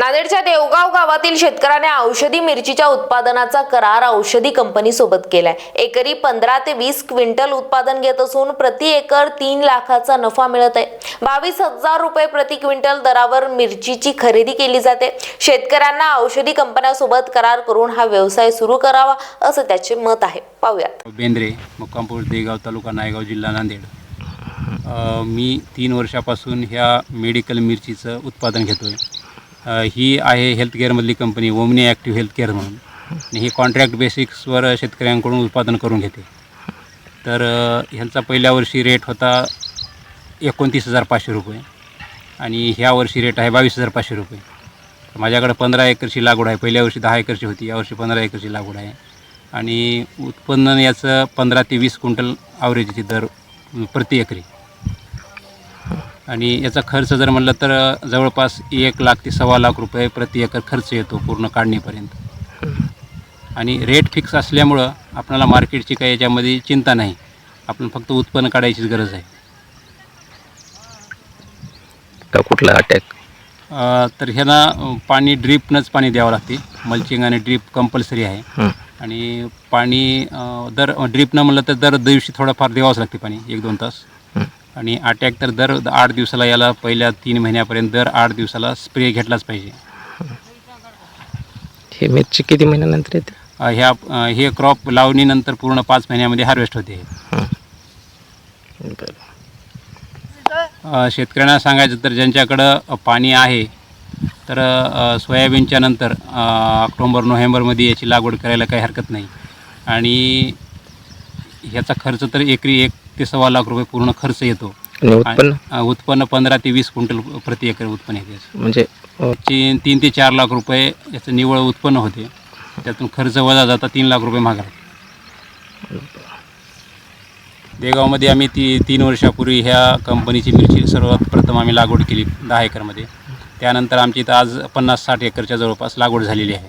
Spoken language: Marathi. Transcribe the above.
नांदेडच्या देवगाव गावातील शेतकऱ्याने औषधी मिरचीच्या उत्पादनाचा करार औषधी कंपनी सोबत केलाय. एकरी पंधरा ते वीस क्विंटल उत्पादन घेत असून प्रति एकर तीन लाखाचा नफा मिळत आहे. बावीस हजार रुपये प्रति क्विंटल दरावर मिरचीची खरेदी केली जाते. शेतकऱ्यांना औषधी कंपन्यासोबत करार करून हा व्यवसाय सुरू करावा असं त्याचे मत आहे. पाहूया. बेंद्रे मुक्कामपूर देगाव तालुका नायगाव जिल्हा नांदेड. मी तीन वर्षापासून ह्या मेडिकल मिरचीचं उत्पादन घेतो ही आहे हेल्थकेअरमधली कंपनी ओमनी ॲक्टिव्ह हेल्थकेअर म्हणून. आणि ही कॉन्ट्रॅक्ट बेसिक्सवर शेतकऱ्यांकडून उत्पादन करून घेते. तर अ, ह्यांचा पहिल्या वर्षी रेट होता एकोणतीस हजार पाचशे रुपये. आणि ह्या वर्षी रेट आहे बावीस हजार पाचशे रुपये. तर माझ्याकडे पंधरा एकरची लागवड आहे. पहिल्या वर्षी दहा एकरची होती यावर्षी पंधरा एकरची लागवड आहे. आणि उत्पन्न याचं पंधरा ते वीस क्विंटल ॲव्हरेजची दर प्रति एकरी. आणि याचा खर्च जर म्हणलं तर जवळपास एक लाख ते सव्वा लाख रुपये प्रति एकर खर्च येतो पूर्ण काढणीपर्यंत. आणि रेट फिक्स असल्यामुळं आपल्याला मार्केटची काही याच्यामध्ये चिंता नाही. आपण फक्त उत्पन्न काढायचीच गरज आहे. का कुठला अटॅक तर ह्याला अ, पाणी ड्रीपनंच पाणी द्यावं लागते. मल्चिंग आणि ड्रीप कंपल्सरी आहे. आणि पाणी दर ड्रीपनं म्हणलं तर दर दिवशी थोडंफार द्यावंच लागते पाणी एक दोन तास. आणि अटॅक तर दर आठ दिवसाला याला पहिल्या तीन महिन्यापर्यंत दर आठ दिवसाला स्प्रे घेतलाच पाहिजे. हे मिरची किती महिन्यानंतर येते? अ, ह्या अ, हे क्रॉप लावणीनंतर पूर्ण पाच महिन्यामध्ये हार्वेस्ट होते. बरं. अ, शेतकऱ्यांना सांगायचं तर ज्यांच्याकडं अ, पाणी आहे तर अ, सोयाबीनच्या नंतर अ, ऑक्टोंबर नोव्हेंबरमध्ये याची लागवड करायला काही हरकत नाही. आणि ह्याचा खर्च तर एकरी एक ते सव्वा लाख रुपये पूर्ण खर्च येतो. आणि उत्पन्न? उत्पन्न पंधरा ते वीस क्विंटल प्रति एकर उत्पन्न येते याचं. म्हणजे अ, ची- तीन ते चार लाख रुपये याचं निव्वळ उत्पन्न होते. त्यातून खर्च वजा जाता तीन लाख रुपये मागा देगावमध्ये आम्ही ती तीन वर्षापूर्वी ह्या कंपनीची मिरची सर्वात प्रथम आम्ही लागवड केली दहा एकरमध्ये. त्यानंतर आमची इथं आज पन्नास साठ एकरच्या जवळपास लागवड झालेली आहे.